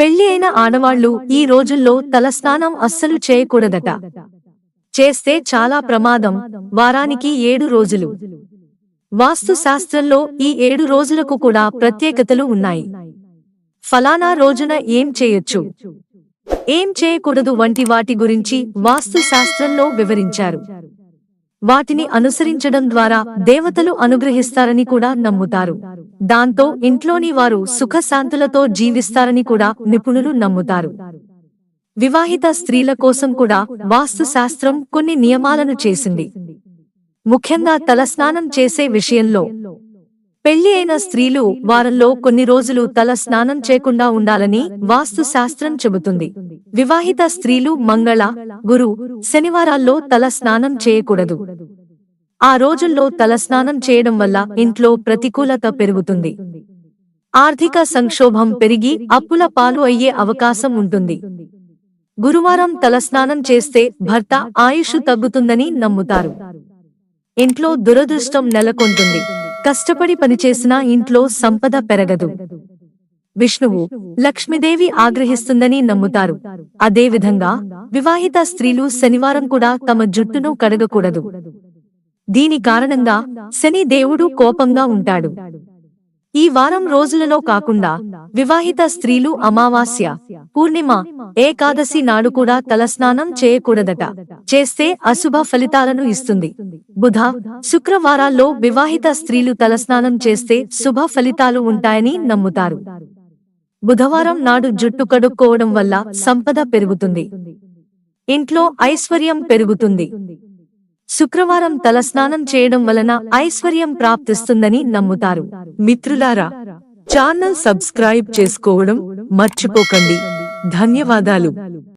పెళ్ళి అయిన ఆడవాళ్ళు ఈ రోజుల్లో తలస్నానం అస్సలు చేయకూడదట. చేస్తే చాలా ప్రమాదం. వారానికి ఏడు రోజులు. వాస్తు శాస్త్రంలో ఈ ఏడు రోజులకు కూడా ప్రత్యేకతలు ఉన్నాయి. ఫలానా రోజున ఏం చేయొచ్చు? ఏం చేయకూడదు వంటి వాటి గురించి వాస్తు శాస్త్రంలో వివరించారు. వాటిని అనుసరించడం ద్వారా దేవతలు అనుగ్రహిస్తారని కూడా నమ్ముతారు. దాంతో ఇంట్లోని వారు సుఖశాంతులతో జీవిస్తారని కూడా నిపుణులు నమ్ముతారు. వివాహిత స్త్రీల కోసం కూడా వాస్తు శాస్త్రం కొన్ని నియమాలను చేసింది. ముఖ్యంగా తలస్నానం చేసే విషయంలో పెళ్ళి అయిన స్త్రీలు వారంలో కొన్ని రోజులు తల స్నానం చేయకుండా ఉండాలని వాస్తు శాస్త్రం చెబుతుంది. వివాహిత స్త్రీలు మంగళ గురు శనివారాల్లో తల స్నానం చేయకూడదు. ఆ రోజుల్లో తలస్నానం చేయడం వల్ల ఇంట్లో ప్రతికూలత పెరుగుతుంది. ఆర్థిక సంక్షోభం పెరిగి అప్పుల పాలు అయ్యే అవకాశం ఉంటుంది. గురువారం తలస్నానం చేస్తే భర్త ఆయుష్ తగ్గుతుందని నమ్ముతారు. ఇంట్లో దురదృష్టం నెలకొంటుంది. కష్టపడి పనిచేసినా ఇంట్లో సంపద పెరగదు. విష్ణువు లక్ష్మీదేవి ఆగ్రహిస్తుందని నమ్ముతారు. అదేవిధంగా వివాహిత స్త్రీలు శనివారం కూడా తమ జుట్టును కడగకూడదు. దీని కారణంగా శని దేవుడు కోపంగా ఉంటాడు. ఈ వారం రోజులలో కాకుండా వివాహిత స్త్రీలు అమావాస్య పూర్ణిమ ఏకాదశి నాడు కూడా తలస్నానం చేయకూడదట. చేస్తే అశుభ ఫలితాలను ఇస్తుంది. బుధ శుక్రవారాల్లో వివాహిత స్త్రీలు తలస్నానం చేస్తే శుభ ఫలితాలు ఉంటాయని నమ్ముతారు. బుధవారం నాడు జుట్టు కడుక్కోవడం వల్ల సంపద పెరుగుతుంది. ఇంట్లో ఐశ్వర్యం పెరుగుతుంది. శుక్రవారం తలస్నానం చేయడం వలన ఐశ్వర్యం ప్రాప్తిస్తుందని నమ్ముతారు. మిత్రులారా ఛానల్ సబ్స్క్రైబ్ చేసుకోవడం మర్చిపోకండి. ధన్యవాదాలు.